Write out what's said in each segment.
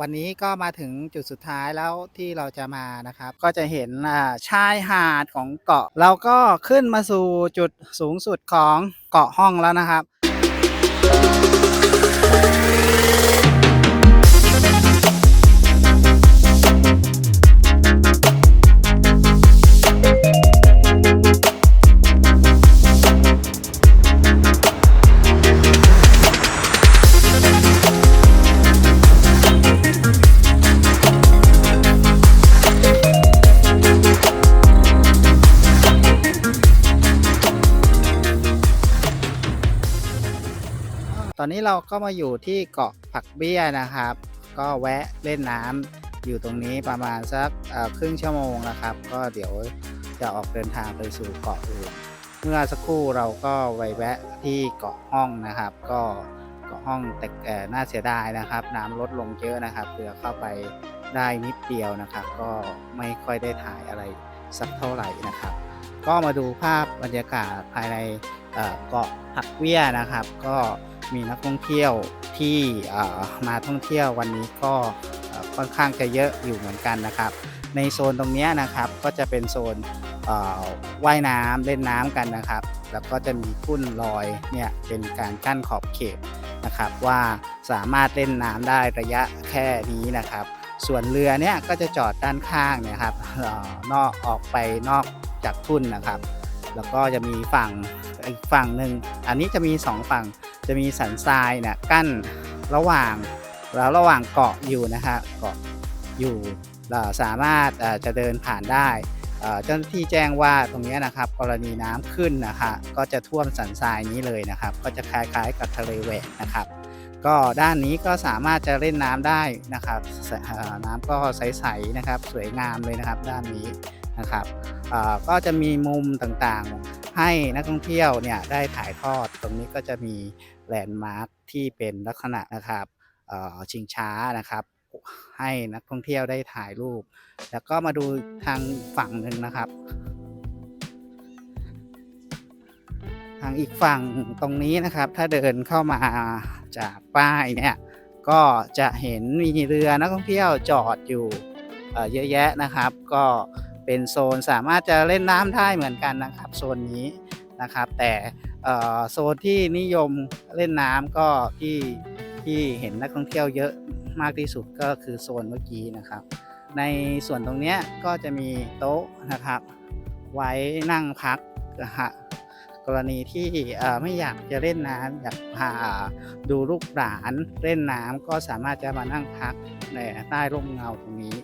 วันนี้ก็มาถึงจุดสุดท้ายแล้วที่เราจะมานะครับ ก็จะเห็นชายหาดของเกาะ เราก็ขึ้นมาสู่จุดสูงสุดของเกาะห้องแล้วนะครับ อนนี้เราก็มาอยู่ที่เกาะผักเบี้ยนะครับ ก็แวะเล่นน้ำอยู่ตรงนี้ประมาณสักครึ่งชั่วโมงนะครับ ก็เดี๋ยวจะออกเดินทางไปสู่เกาะอื่น เมื่อสักครู่เราก็ไปแวะที่เกาะห้องนะครับ ก็เกาะห้องแต่น่าเสียดายนะครับ น้ำลดลงเยอะนะครับเรือเข้าไปได้นิดเดียวนะครับ ก็ไม่ค่อยได้ถ่ายอะไรสักเท่าไหร่นะครับ ก็มาดูภาพบรรยากาศภายในเกาะผักเบี้ยนะครับ ก็มีนักท่องเที่ยวที่มาท่องเที่ยววันนี้ก็ค่อนข้างจะเยอะอยู่เหมือนกันนะครับ ในโซนตรงนี้นะครับก็จะเป็นโซนว่ายน้ำเล่นน้ำกันนะครับ แล้วก็จะมีทุ่นลอยเนี่ยเป็นการกั้นขอบเขตนะครับ ว่าสามารถเล่นน้ำได้ระยะแค่นี้นะครับ ส่วนเรือเนี่ยก็จะจอดด้านข้างเนี่ยครับออนอกออกไปนอก จากทุ่นนะครับ แล้วก็จะมีฝั่งอีกฝั่งหนึ่งอันนี้จะมีสองฝั่งจะมีสันทรายเนี่ยกั้นระหว่างแล้วระหว่างเกาะอยู่นะฮะเกาะอยู่เอ่อสามารถจะเดินผ่านได้เจ้าหน้าที่แจ้งว่าตรงนี้นะครับ กรณีน้ำขึ้นนะคะก็จะท่วมสันทรายนี้เลยนะครับ ก็จะคล้ายๆกับทะเลแหวกนะครับ ก็ด้านนี้ก็สามารถจะเล่นน้ำได้นะครับ น้ำก็ใสๆนะครับ สวยงามเลยนะครับ ด้านนี้ นะครับก็จะมีมุมต่างๆ ให้นักท่องเที่ยวเนี่ยได้ถ่ายทอด ตรงนี้ก็จะมีแลนด์มาร์คที่เป็นลักษณะนะครับชิงช้านะครับให้นักท่องเที่ยวได้ถ่ายรูป แล้วก็มาดูทางฝั่งหนึ่งนะครับ ทางอีกฝั่งตรงนี้นะครับ ถ้าเดินเข้ามาจากป้ายเนี่ยก็จะเห็นมีเรือนักท่องเที่ยวจอดอยู่เเยอะแยะนะครับ ก็ เป็นโซนสามารถจะเล่นน้ำได้เหมือนกันนะครับโซนนี้นะครับ แต่โซนที่นิยมเล่นน้ำก็ที่ที่เห็นนักท่องเที่ยวเยอะมากที่สุดก็คือโซนเมื่อกี้นะครับ ในส่วนตรงนี้ก็จะมีโต๊ะนะครับ ไว้นั่งพักนะฮะกรณีที่ไม่อยากจะเล่นน้ำอยากพาดูลูกหลานเล่นน้ำก็สามารถจะมานั่งพักในใต้ร่มเงาตรงนี้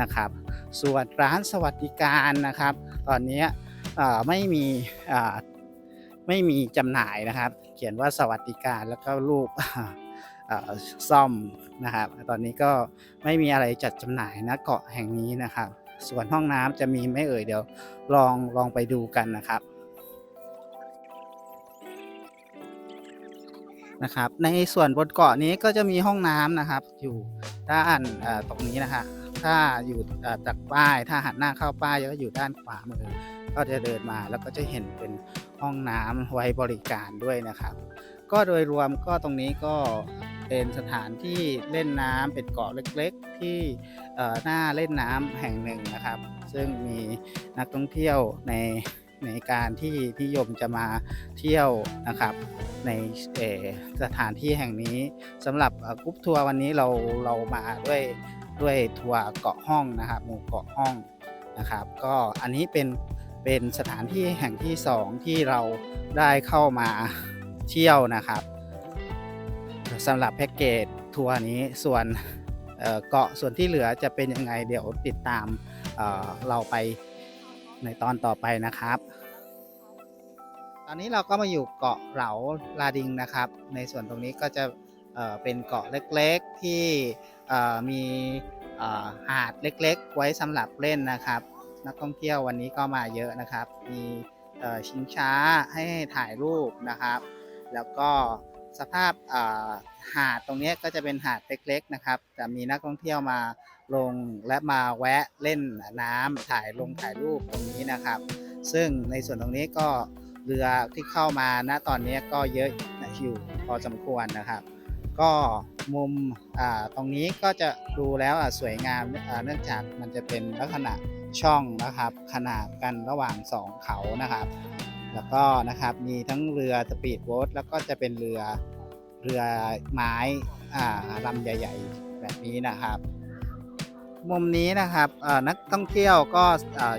นะครับ ส่วนร้านสวัสดิการนะครับ ตอนนี้ไม่มีไม่มีจำหน่ายนะครับ เขียนว่าสวัสดิการแล้วก็รูปซ่อมนะครับ ตอนนี้ก็ไม่มีอะไรจัดจำหน่ายณเกาะแห่งนี้นะครับ ส่วนห้องน้ำจะมีไม่เอ่ยเดี๋ยวลองลองไปดูกันนะครับนะครับในส่วนบนเกาะนี้ก็จะมีห้องน้ำนะครับ อยู่ด้านตรงนี้นะฮะ ถ้าอยู่จากป้าย ถ้าหันหน้าเข้าป้ายก็อยู่ด้านขวามือ ก็จะเดินมาแล้วก็จะเห็นเป็นห้องน้ำไว้บริการด้วยนะครับ ก็โดยรวมก็ตรงนี้ก็เป็นสถานที่เล่นน้ำเป็นเกาะเล็กๆ ที่เอ่อน่าเล่นน้ำแห่งหนึ่งนะครับ ซึ่งมีนักท่องเที่ยวในในการที่นิยมจะมาเที่ยวนะครับในสถานที่แห่งนี้สำหรับกรุ๊ปทัวร์วันนี้เราเรามาด้วย ด้วยทัวร์เกาะห้องนะครับหมู่เกาะห้องนะครับ ก็อันนี้เป็นเป็นสถานที่แห่งที่สองที่เราได้เข้ามาเที่ยวนะครับสำหรับแพ็กเกจทัวร์นี้ส่วนเกาะส่วนที่เหลือจะเป็นยังไงเดี๋ยวติดตามเเราไปในตอนต่อไปนะครับ ตอนนี้เราก็มาอยู่เกาะเหลาลาดิงนะครับ ในส่วนตรงนี้ก็จะเเป็นเกาะเล็กๆที่ มีหาดเล็กๆ ไว้สำหรับเล่นนะครับ นักท่องเที่ยววันนี้ก็มาเยอะนะครับ มีชิงช้าให้ถ่ายรูปนะครับ แล้วก็สภาพหาดตรงนี้ก็จะเป็นหาดเล็กๆนะครับแต่มีนักท่องเที่ยวมาลงและมาแวะเล่นน้ำถ่ายลงถ่ายรูปตรงนี้นะครับ ซึ่งในส่วนตรงนี้ก็เรือที่เข้ามาณตอนนี้ก็เยอะอยู่พอสมควรนะครับ ก็มุมตรงนี้ก็จะดูแล้วสวยงามเนื่องจากมันจะเป็นลักษณะช่องนะครับ ขนาดกันระหว่างสองเขานะครับ แล้วก็นะครับมีทั้งเรือสปีดโบ๊ทแล้วก็จะเป็นเรือเรือไม้ลำใหญ่ ๆ แบบนี้นะครับ มุมนี้นะครับนักท่องเที่ยวก็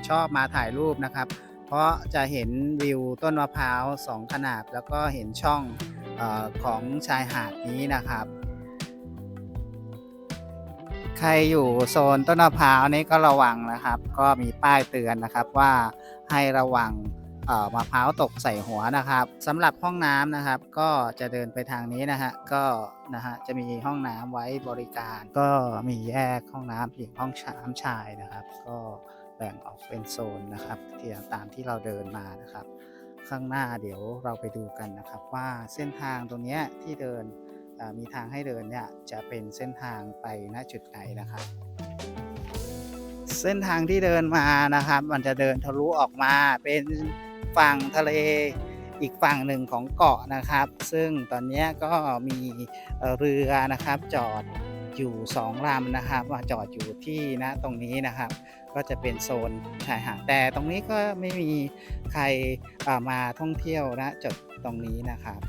ชอบมาถ่ายรูปนะครับ เพราะจะเห็นวิวต้นมะพร้าวสองขนาดแล้วก็เห็นช่อง ออของชายหาดนี้นะครับ ใครอยู่โซนต้นมะพร้าวนี้ก็ระวังนะครับ ก็มีป้ายเตือนนะครับว่าให้ระวังมะพร้าวตกใส่หัวนะครับสำหรับห้องน้ำนะครับ ก็จะเดินไปทางนี้นะฮะก็นะฮะจะมีห้องน้ำไว้บริการ ก็มีแยกห้องน้ำหญิงห้องน้ำชายนะครับ ก็แบ่งออกเป็นโซนนะครับที่ตามที่เราเดินมานะครับ ข้างหน้าเดี๋ยวเราไปดูกันนะครับว่าเส้นทางตรงนี้ที่เดินมีทางให้เดินเนี่ยจะเป็นเส้นทางไปณจุดไหนนะครับ เส้นทางที่เดินมานะครับ มันจะเดินทะลุออกมาเป็นฝั่งทะเลอีกฝั่งหนึ่งของเกาะนะครับ ซึ่งตอนนี้ก็มีเรือนะครับจอด อยู่สองลำนะครับว่าจอดอยู่ที่นะตรงนี้นะครับ ก็จะเป็นโซนชายหาดแต่ตรงนี้ก็ไม่มีใครมาท่องเที่ยวนะจุดตรงนี้นะครับ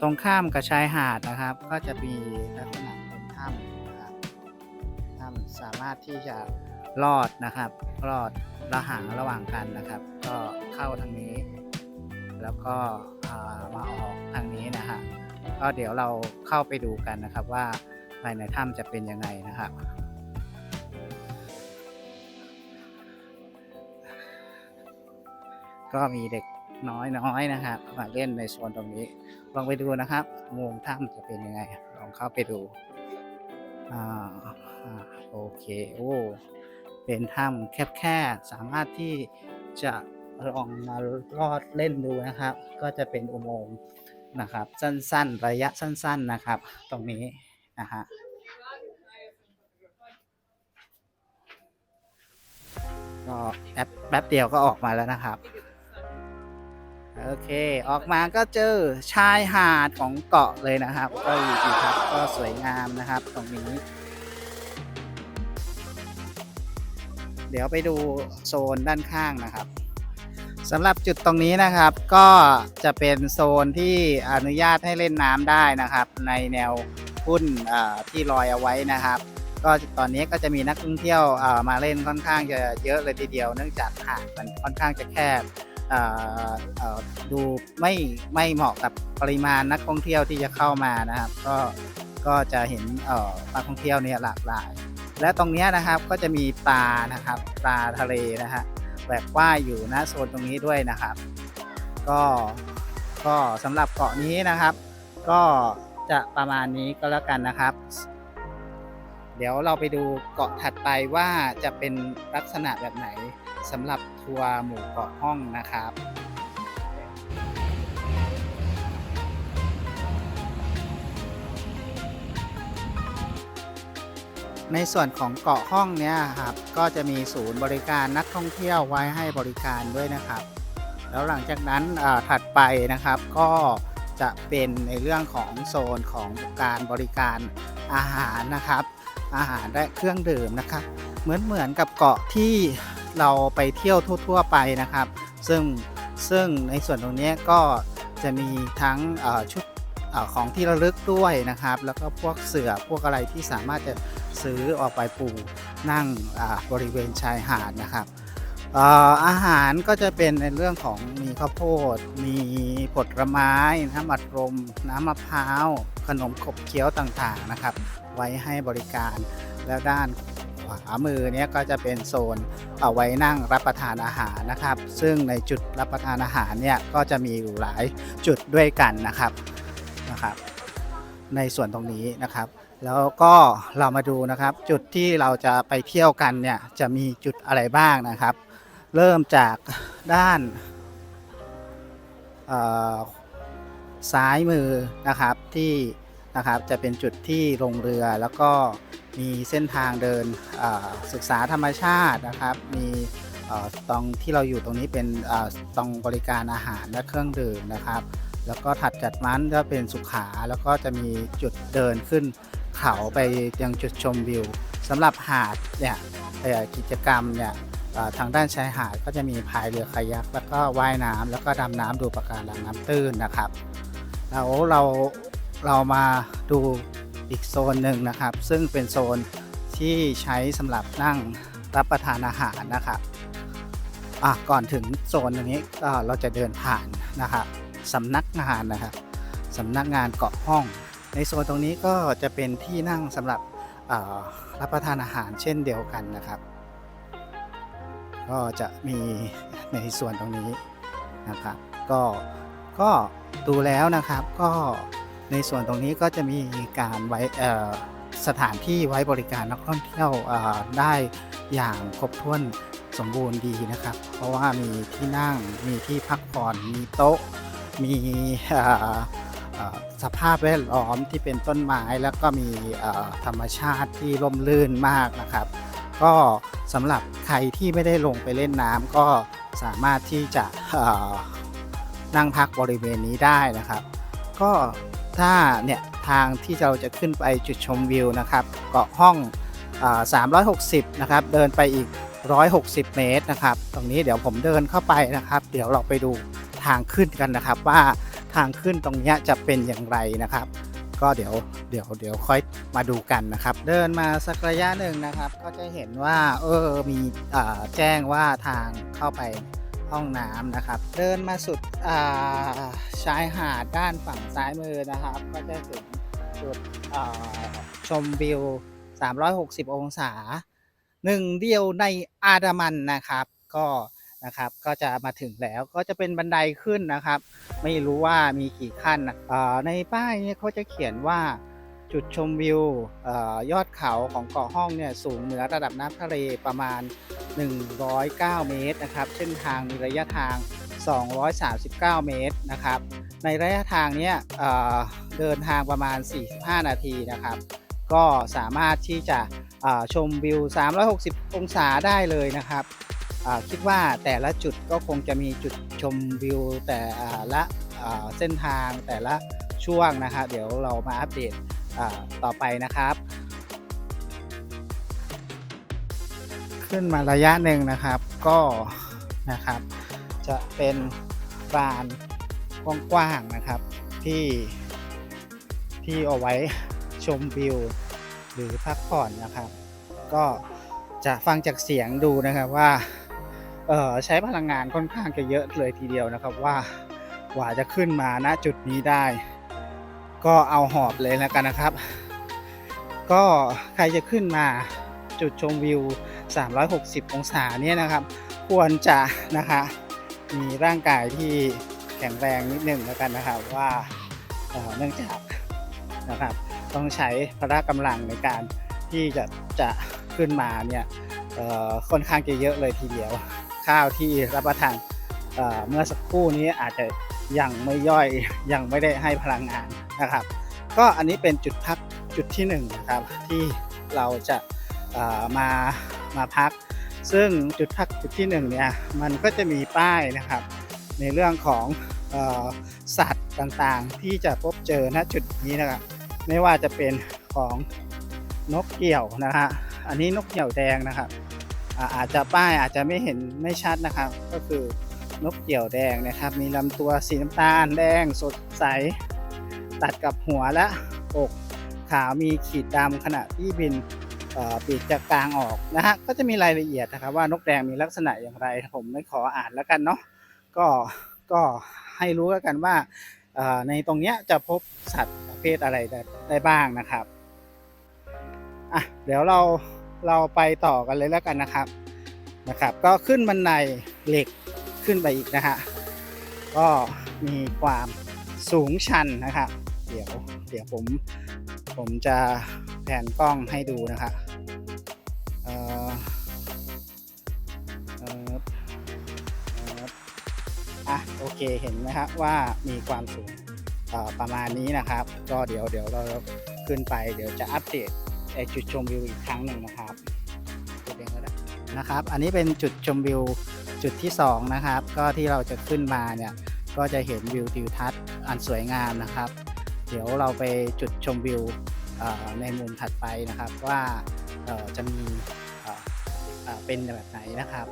ตรงข้ามกับชายหาดนะครับ ก็จะมีลักษณะเป็นถ้ำนะครับถ้ำสามารถที่จะลอดนะครับลอดระหางระหว่างกันนะครับ ก็เข้าทางนี้ แล้วก็มาออกทางนี้นะฮะ ก็เดี๋ยวเราเข้าไปดูกันนะครับว่าภายในถ้ำจะเป็นยังไงนะครับ ก็มีเด็กน้อยๆนะครับมาเล่นในโซนตรงนี้ ลองไปดูนะครับมุมถ้ำจะเป็นยังไง ลองเข้าไปดูอ่าอ่าโอเคโอ้เป็นถ้ำแคบๆสามารถที่จะลองมาลอดเล่นดูนะครับ ก็จะเป็นอุโมงค์ นะครับ สั้นๆ ระยะสั้น ๆนะครับ ตรงนี้นะฮะก็แป๊บแป๊บเดียวก็ออกมาแล้วนะครับ โอเค ออกมาก็เจอชายหาดของเกาะเลยนะครับ ก็อยู่ดีครับก็สวยงามนะครับ ตรงนี้ เดี๋ยวไปดูโซนด้านข้างนะครับ สำหรับจุดตรงนี้นะครับก็จะเป็นโซนที่อนุญาตให้เล่นน้ำได้นะครับ ในแนวพุ่นที่ลอยเอาไว้นะครับ ก็ตอนนี้ก็จะมีนักท่องเที่ยวมาเล่นค่อนข้างจะเยอะเลยทีเดียว เนื่องจากหาดมันค่อนข้างจะแคบดูไม่ไม่เหมาะกับปริมาณนักท่องเที่ยวที่จะเข้ามานะครับ ก็ก็จะเห็นนักท่องเที่ยวเนี่ยหลากหลาย และตรงนี้นะครับก็จะมีปลานะครับปลาทะเลนะฮะ แบบว่ายอยู่นะโซนตรงนี้ด้วยนะครับ ก็ก็สำหรับเกาะนี้นะครับ ก็จะประมาณนี้ก็แล้วกันนะครับ เดี๋ยวเราไปดูเกาะถัดไปว่าจะเป็นลักษณะแบบไหนสำหรับทัวร์หมู่เกาะห้องนะครับ ในส่วนของเกาะห้องเนี้ยครับก็จะมีศูนย์บริการนักท่องเที่ยวไว้ให้บริการด้วยนะครับ แล้วหลังจากนั้นถัดไปนะครับก็จะเป็นในเรื่องของโซนของการบริการอาหารนะครับ อาหารและเครื่องดื่มนะครับ เหมือนเหมือนกับเกาะที่เราไปเที่ยวทั่ว ๆ ไปนะครับ ซึ่งซึ่งในส่วนตรงนี้ก็จะมีทั้งชุดของที่ระลึกด้วยนะครับ แล้วก็พวกเสือพวกอะไรที่สามารถจะ ซื้อออกไปปูนั่งบริเวณชายหาดนะครับเอ่ออาหารก็จะเป็นในเรื่องของมีข้าวโพด มีผลไม้น้ำอัดลมน้ำมะพร้าว ขนมขบเคี้ยวต่างๆนะครับ ไว้ให้บริการแล้วด้านขวามือเนี้ยก็จะเป็นโซนเอาไว้นั่งรับประทานอาหารนะครับ ซึ่งในจุดรับประทานอาหารเนี่ยก็จะมีอยู่หลายจุดด้วยกันนะครับนะครับ ในส่วนตรงนี้นะครับ แล้วก็เรามาดูนะครับจุดที่เราจะไปเที่ยวกันเนี่ยจะมีจุดอะไรบ้างนะครับ เริ่มจากด้านซ้ายมือนะครับที่นะครับจะเป็นจุดที่ลงเรือแล้วก็มีเส้นทางเดินศึกษาธรรมชาตินะครับ มีตรงที่เราอยู่ตรงนี้เป็นตรงบริการอาหารและเครื่องดื่มนะครับ แล้วก็ถัดจากนั้นก็เป็นสุขาแล้วก็จะมีจุดเดินขึ้น เขาไปยังจุดชมวิวสำหรับหาดเนี่ยกิจกรรมเนี่ยทางด้านชายหาดก็จะมีพายเรือคายัก แล้วก็ว่ายน้ำแล้วก็ดำน้ำดูปะการังน้ำตื้นนะครับแล้วเราเรามาดูอีกโซนหนึ่งนะครับ ซึ่งเป็นโซนที่ใช้สำหรับนั่งรับประทานอาหารนะครับก่อนถึงโซนตรงนี้ก็เราจะเดินผ่านนะครับสำนักงานนะครับสำนักงานเกาะห้อง ในโซนตรงนี้ก็จะเป็นที่นั่งสำหรับรับประทานอาหารเช่นเดียวกันนะครับ ก็จะมีในส่วนตรงนี้นะครับ ก็ก็ดูแล้วนะครับก็ในส่วนตรงนี้ก็จะมีการไว้สถานที่ไว้บริการนักท่องเที่ยวได้อย่างครบถ้วนสมบูรณ์ดีนะครับ เพราะว่ามีที่นั่งมีที่พักผ่อนมีโต๊ะมีอ สภาพแวดล้อมที่เป็นต้นไม้แล้วก็มีธรรมชาติที่ร่มรื่นมากนะครับ ก็สำหรับใครที่ไม่ได้ลงไปเล่นน้ำก็สามารถที่จะนั่งพักบริเวณนี้ได้นะครับ ก็ถ้าเนี่ยทางที่เราจะขึ้นไปจุดชมวิวนะครับเกาะห้องอ360 นะครับ เดินไปอีก 160 เมตรนะครับ ตรงนี้เดี๋ยวผมเดินเข้าไปนะครับ เดี๋ยวเราไปดูทางขึ้นกันนะครับว่า ทางขึ้นตรงนี้จะเป็นอย่างไรนะครับ ก็เดี๋ยวเดี๋ยวเดี๋ยวค่อยมาดูกันนะครับ เดินมาสักระยะหนึ่งนะครับ ก็จะเห็นว่าเออมีอแจ้งว่าทางเข้าไปห้องน้ำนะครับ เดินมาสุดชายหาดด้านฝั่งซ้ายมือนะครับ ก็จะถึงจุดชมวิว 360 องศาหนึ่งเดียวในอาดามันนะครับ ก็ นะครับ ก็จะมาถึงแล้วก็จะเป็นบันไดขึ้นนะครับ ไม่รู้ว่ามีกี่ขั้นนะในป้ายเนี่ยเขาจะเขียนว่าจุดชมวิวออยอดเขาของเกาะห้องเนี่ยสูงเหนือระดับน้ำทะเลประมาณ 109 เมตรนะครับ เส้นทางมีระยะทาง 239 เมตรนะครับ ในระยะทางเนี้ยเเดินทางประมาณ 45 นาทีนะครับ ก็สามารถที่จะชมวิว 360 องศาได้เลยนะครับ คิดว่าแต่ละจุดก็คงจะมีจุดชมวิวแต่ละเส้นทางแต่ละช่วงนะครับเดี๋ยวเรามาอัปเดตต่อไปนะครับ ขึ้นมาระยะหนึ่งนะครับก็นะครับ จะเป็นลานกว้างๆนะครับที่ที่เอาไว้ชมวิวหรือพักผ่อนนะครับ ก็จะฟังจากเสียงดูนะครับว่า ใช้พลังงานค่อนข้างจะเยอะเลยทีเดียวนะครับว่ากว่าจะขึ้นมาณจุดนี้ได้ ก็เอาหอบเลยแล้วกันนะครับ ก็ใครจะขึ้นมาจุดชมวิว 360 องศาเนี่ยนะครับ ควรจะนะคะ มีร่างกายที่แข็งแรงนิดนึงแล้วกันนะครับว่าเนื่องจากนะครับต้องใช้พละกำลังในการที่จะจะขึ้นมาเนี่ยค่อนข้างจะเยอะเลยทีเดียว ข้าวที่รับประทานเเมื่อสักครู่นี้อาจจะยังไม่ย่อยยังไม่ได้ให้พลังงานนะครับ ก็อันนี้เป็นจุดพักจุดที่หนึ่งนะครับที่เราจะมามาพัก ซึ่งจุดพักจุดที่หนึ่งเนี่ยมันก็จะมีป้ายนะครับ ในเรื่องของอสัตว์ต่างๆ ที่จะพบเจอณจุดนี้นะครับไม่ว่าจะเป็นของนกเกี่ยวนะฮะอันนี้นกเกี่ยวแดงนะครับ อาจจะป้ายอาจจะไม่เห็นไม่ชัดนะครับ ก็คือนกเกี่ยวแดงนะครับ มีลำตัวสีน้ำตาลแดงสดใส ตัดกับหัวและอกขาวมีขีดดำขณะที่บินปีกจะกลางออกนะฮะก็จะมีรายละเอียดนะครับว่านกแดงมีลักษณะอย่างไร ผมไม่ขออ่านแล้วกันเนาะก็ก็ให้รู้แล้วกันว่าในตรงเนี้ยจะพบสัตว์ประเภทอะไรได้ได้บ้างนะครับอะเดี๋ยวเรา เราไปต่อกันเลยแล้วกันนะครับนะครับ ก็ขึ้นบันไดเหล็กขึ้นไปอีกนะฮะก็มีความสูงชันนะครับ เดี๋ยวเดี๋ยวผมผมจะแผนกล้องให้ดูนะครับอะโอเคเห็นไหมครับว่ามีความสูงต่อประมาณนี้นะครับ ก็เดี๋ยวเดี๋ยวเราขึ้นไปเดี๋ยวจะอัปเดต จุดชมวิวอีกครั้งหนึ่งนะครับนะครับ อันนี้เป็นจุดชมวิวจุดที่สองนะครับ ก็ที่เราจะขึ้นมาเนี่ยก็จะเห็นวิวทิวทัศน์อันสวยงามนะครับ เดี๋ยวเราไปจุดชมวิวในมุมถัดไปนะครับว่าจะมีเป็นแบบไหนนะครับ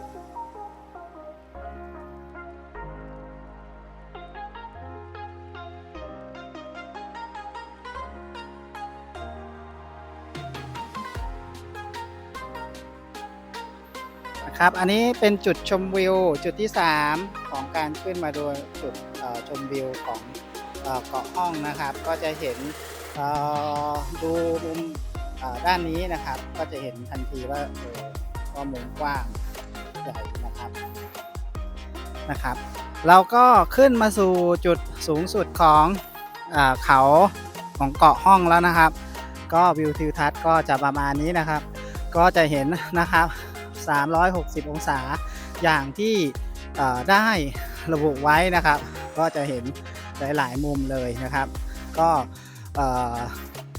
ครับ อันนี้เป็นจุดชมวิว จุดที่ 3 ของการขึ้นมาดูจุดชมวิวของเกาะห้องนะครับ ก็จะเห็นดูมุมด้านนี้นะครับ ก็จะเห็นทันทีว่าเออก็มุมกว้างใหญ่นะครับนะครับ เราก็ขึ้นมาสู่จุดสูงสุดของเอเขาของเกาะห้องแล้วนะครับ ก็วิวทิวทัศน์ก็จะประมาณนี้นะครับ ก็จะเห็นนะครับ 360 องศา อย่างที่ได้ระบุไว้นะครับ ก็จะเห็นหลาย ๆ มุมเลยนะครับ ก็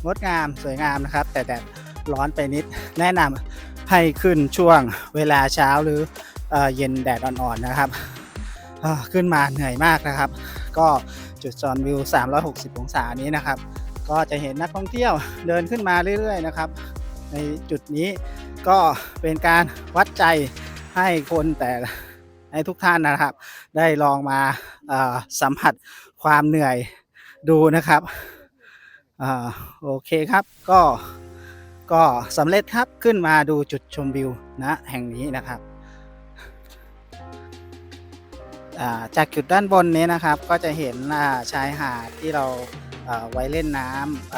งดงามสวยงามนะครับ แต่แดดร้อนไปนิดแนะนำให้ขึ้นช่วงเวลาเช้าหรือเย็นแดดอ่อน ๆ นะครับขึ้นมาเหนื่อยมากนะครับ ก็จุดจอนวิว 360 องศานี้นะครับ ก็จะเห็นนักท่องเที่ยวเดินขึ้นมาเรื่อย ๆ นะครับ ในจุดนี้ ก็เป็นการวัดใจให้คนแต่ให้ทุกท่านนะครับ ได้ลองมาสัมผัสความเหนื่อยดูนะครับอโอเคครับก็ก็สำเร็จครับขึ้นมาดูจุดชมวิวนะแห่งนี้นะครับจากจุดด้านบนนี้นะครับก็จะเห็นาชายหาดที่เราไว้เล่นน้ำอ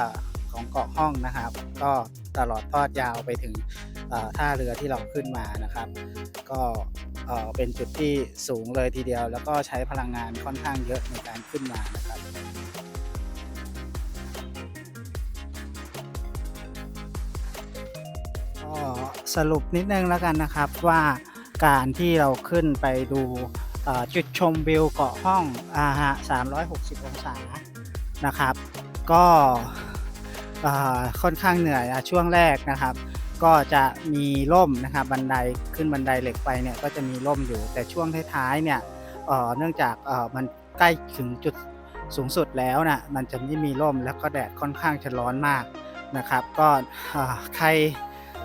ของเกาะห้องนะครับ ก็ตลอดทอดยาวไปถึง ท่าเรือที่เราขึ้นมานะครับ ก็เป็นจุดที่สูงเลยทีเดียว แล้วก็ใช้พลังงานค่อนข้างเยอะในการขึ้นมานะครับก็สรุปนิดนึงแล้วกันนะครับว่าการที่เราขึ้นไปดูจุดชมวิวเกาะห้องอาฮะ360 องศานะครับ ก็ค่อนข้างเหนื่อยช่วงแรกนะครับ ก็จะมีร่มนะครับบันไดขึ้นบันไดเหล็กไปเนี่ยก็จะมีร่มอยู่ แต่ช่วงท้ายๆเนี่ยเนื่องจากมันใกล้ถึงจุดสูงสุดแล้วนะมันจะไม่มีร่มแล้วก็แดดค่อนข้างจะร้อนมากนะครับ ก็ใคร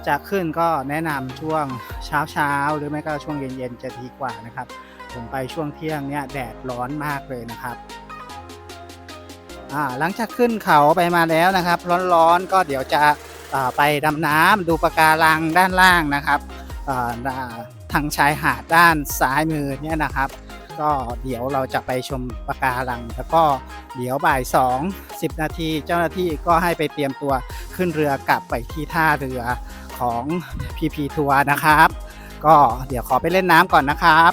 จะขึ้นก็แนะนำช่วงเช้าๆหรือไม่ก็ช่วงเย็นๆจะดีกว่านะครับ ผมไปช่วงเที่ยงเนี่ยแดดร้อนมากเลยนะครับหลังจากขึ้นเขาไปมาแล้วนะครับ ร้อนๆก็เดี๋ยวจะ ไปดำน้ำดูปะการังด้านล่างนะครับทางชายหาดด้านซ้ายมือเนี่ยนะครับ ก็เดี๋ยวเราจะไปชมปะการัง แล้วก็เดี๋ยวบ่าย 2 10 นาทีเจ้าหน้าที่ก็ให้ไปเตรียมตัวขึ้นเรือกลับไปที่ท่าเรือของ PP ทัวร์นะครับ ก็เดี๋ยวขอไปเล่นน้ำก่อนนะครับ